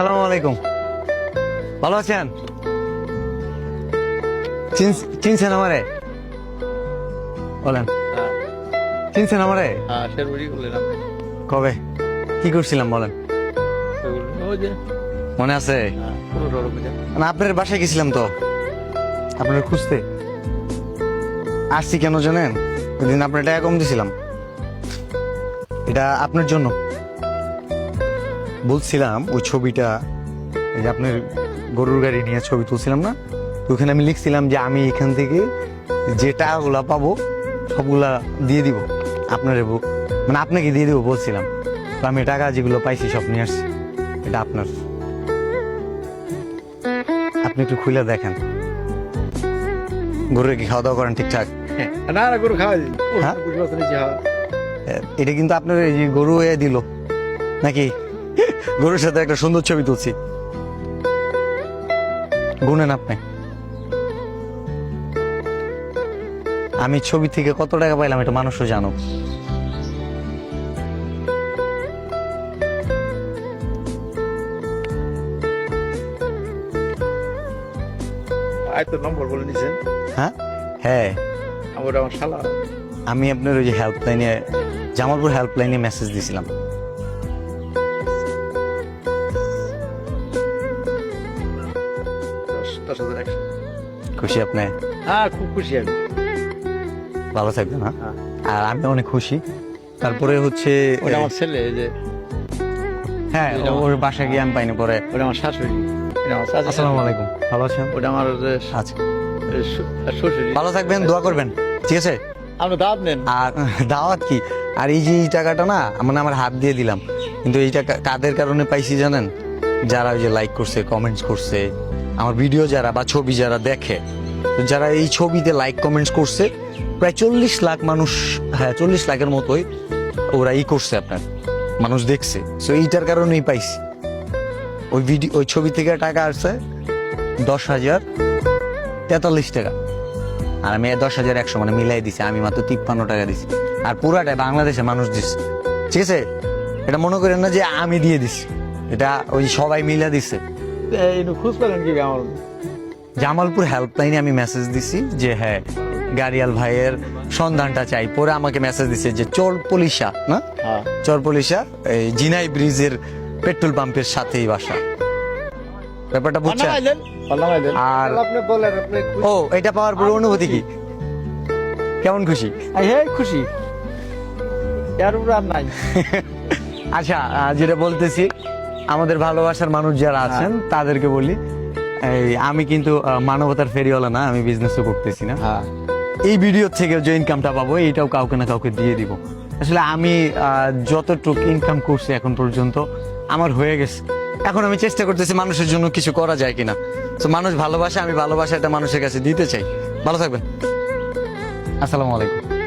সালাম আলাইকুম। ভালো আছেন? চিনছেন আমারে? বলেন। চিনছেন আমারে? হ্যাঁ কবে? কি করছিলাম বলেন। মনে আছে? হ্যাঁ, না আপনার বাসায় গেছিলাম তো। আপনার খুঁজতে। আসছি কেন জানেন? ওই দিন আপনার টাকা কম দিছিলাম। এটা আপনার জন্য। বলছিলাম ওই ছবিটা এই যে আপনার গরুর গাড়ি নিয়ে ছবি তুলছিলাম না তো ওখানে আমি লিখছিলাম যে আমি এখান থেকে যে টাকাগুলা পাবো সবগুলা দিয়ে দিব আপনার মানে আপনাকে দিয়ে দিব বলছিলাম। তো আমি টাকা যেগুলো পাইছি সব নিয়ে আসছি এটা আপনার। আপনি একটু খুলে দেখেন। গরুরে কি খাওয়া দাওয়া করেন ঠিকঠাক? না না গরু খাওয়া হ্যাঁ? হ্যাঁ। এটা কিন্তু আপনার এই যে গরু এ দিল নাকি? গরুর সাথে একটা সুন্দর ছবি তুলছি। গুনেন আপনি। আমি ছবি থেকে কত টাকা পাইলাম এটা মানুষও জানো আয় নম্বর বলে নিছেন? হ্যাঁ? হ্যাঁ। আমার আমার শালা। আমি আপনার ওই যে হেল্পলাইনে জামালপুর হেল্পলাইনে মেসেজ দিয়েছিলাম দশ দশ হাজার একশো খুশি আপনি? হ্যাঁ খুব খুশি আমি। ভালো থাকবেন হ্যাঁ? হ্যাঁ। আর আমি অনেক খুশি। তারপরে হচ্ছে ওটা আমার ছেলে যে হ্যাঁ ওর বাসা গিয়ে আমি পাইনি পরে ওটা আমার শাশুড়ি। আসসালামু আলাইকুম। ভালো আছেন? ওটা আমার আচ্ছা। শ্বশুরি ভালো থাকবেন দোয়া করবেন। ঠিক আছে? আপনি দাওয়াত নেন। আর দাওয়াত কি? আর এই যে এই টাকাটা না মানে আমার হাত দিয়ে দিলাম। কিন্তু এইটা কাদের কারণে পাইছি জানেন? যারা ওই যে লাইক করছে কমেন্টস করছে আমার ভিডিও যারা বা ছবি যারা দেখে যারা এই ছবিতে লাইক কমেন্টস করছে, প্রায় চল্লিশ লাখ মানুষ হ্যাঁ চল্লিশ লাখের মতোই ওরা ই করছে আপনার, মানুষ দেখছে। সো এইটার কারণেই পাইছি। ওই ভিডিও ওই ছবি থেকে টাকা আসছে দশ হাজার তেতাল্লিশ টাকা। আর আমি দশ হাজার একশো মানে মিলাই দিছি, আমি মাত্র তিপ্পান্ন টাকা দিছি। আর পুরাটাই বাংলাদেশে মানুষ দিচ্ছে ঠিক আছে? এটা মনে করেন না যে আমি দিয়ে দিছি। এটা ওই সবাই মিলে দিছে। খুঁজ পেলেন কি আমার জামালপুর হেল্পলাইনে আমি মেসেজ দিছি যে হ্যাঁ গাড়িয়াল ভাইয়ের সন্ধানটা চাই। পরে আমাকে মেসেজ দিছে যে চোর পুলিশা না? হ্যাঁ। চর পুলিশা এই জিনাই ব্রিজের পেট্রোল পাম্পের সাথেই বাসা। ব্যাপারটা বুঝছেন? আর ও এটা পাওয়ার পরে অনুভূতি কি? কেমন খুশি? হে খুশি। এর উপর আর নাই। আচ্ছা যেটা বলতেছি আমাদের ভালোবাসার মানুষ যারা আছেন তাদেরকে বলি এই আমি কিন্তু মানবতার ফেরিওয়ালা না আমি বিজনেসও করতেছি না। হ্যাঁ। এই ভিডিও থেকে যে ইনকামটা পাবো এইটাও কাউকে না কাউকে দিয়ে দিব। আসলে আমি যতটুকু ইনকাম করছি এখন পর্যন্ত আমার হয়ে গেছে। এখন আমি চেষ্টা করতেছি মানুষের জন্য কিছু করা যায় কিনা। তো মানুষ ভালোবাসে আমি ভালোবাসা এটা মানুষের কাছে দিতে চাই। ভালো থাকবেন। আসসালামু আলাইকুম।